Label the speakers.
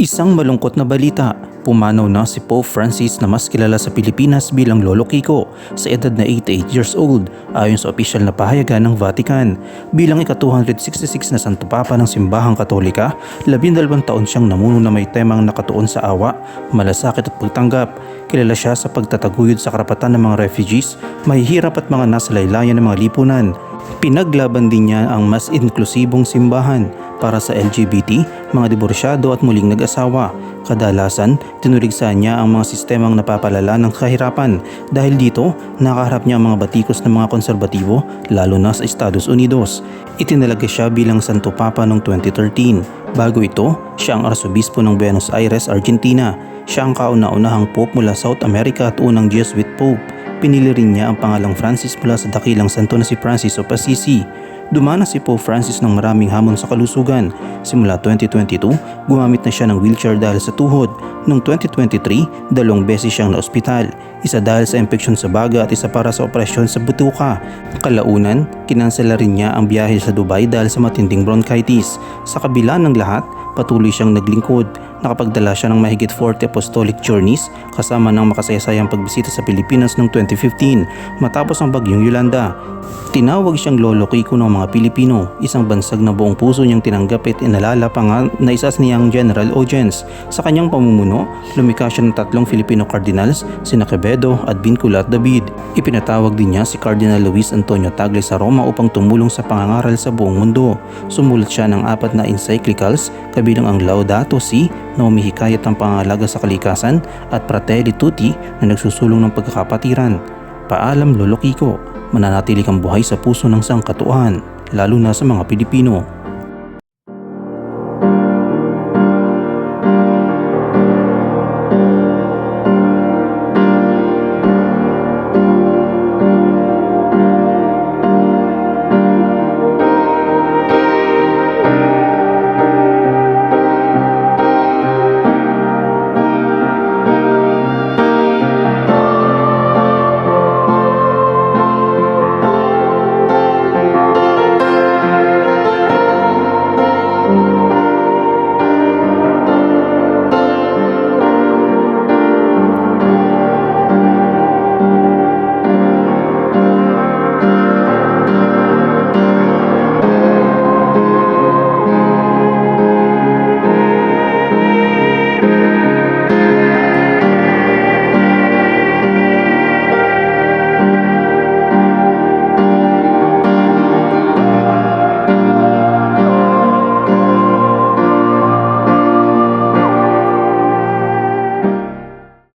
Speaker 1: Isang malungkot na balita, pumanaw na si Pope Francis na mas kilala sa Pilipinas bilang Lolo Kiko sa edad na 88 years old ayon sa opisyal na pahayagan ng Vatican. Bilang ika-266 na Santo Papa ng Simbahang Katolika, 12 taon siyang namuno na may temang nakatuon sa awa, malasakit at pagtanggap. Kilala siya sa pagtataguyod sa karapatan ng mga refugees, mahihirap at mga nasa laylayan ng mga lipunan. Pinaglaban din niya ang mas inklusibong simbahan para sa LGBT, mga diborsyado at muling nag-asawa. Kadalasan, tinuligsa niya ang mga sistemang napapalala ng kahirapan dahil dito nakaharap niya ang mga batikos ng mga konserbatibo lalo na sa Estados Unidos. Itinalaga siya bilang Santo Papa noong 2013. Bago ito, siya ang arsobispo ng Buenos Aires, Argentina. Siya ang kauna-unahang pope mula South America at unang Jesuit pope. Pinili rin niya ang pangalang Francis mula sa dakilang santo na si Francis of Assisi. Dumana si Pope Francis ng maraming hamon sa kalusugan. Simula 2022, gumamit na siya ng wheelchair dahil sa tuhod. Noong 2023, dalawang beses siyang naospital. Isa dahil sa impeksyon sa baga at isa para sa operasyon sa butuka. Kalaunan, kinansela rin niya ang biyahe sa Dubai dahil sa matinding bronchitis. Sa kabila ng lahat, patuloy siyang naglingkod. Nakapagdala siya ng mahigit 40 apostolic journeys kasama ng makasaysayang pagbisita sa Pilipinas noong 2015 matapos ang bagyong Yolanda. Tinawag siyang Lolo Kiko ng mga Pilipino, isang bansag na buong puso niyang tinanggap at inalala pa nga na isa niyang general audience. Sa kanyang pamumuno, lumikha siya ng tatlong Filipino cardinals, sina Quevedo at Vincula at David. Ipinatawag din niya si Cardinal Luis Antonio Tagle sa Roma upang tumulong sa pangangaral sa buong mundo. Sumulat siya ng apat na encyclicals kabilang ang Laudato Si na humihikayat ng pangalaga sa kalikasan at Fratelli Tutti na nagsusulong ng pagkakapatiran. Paalam Lolo Kiko, mananatili kang buhay sa puso ng sangkatuan, lalo na sa mga Pilipino.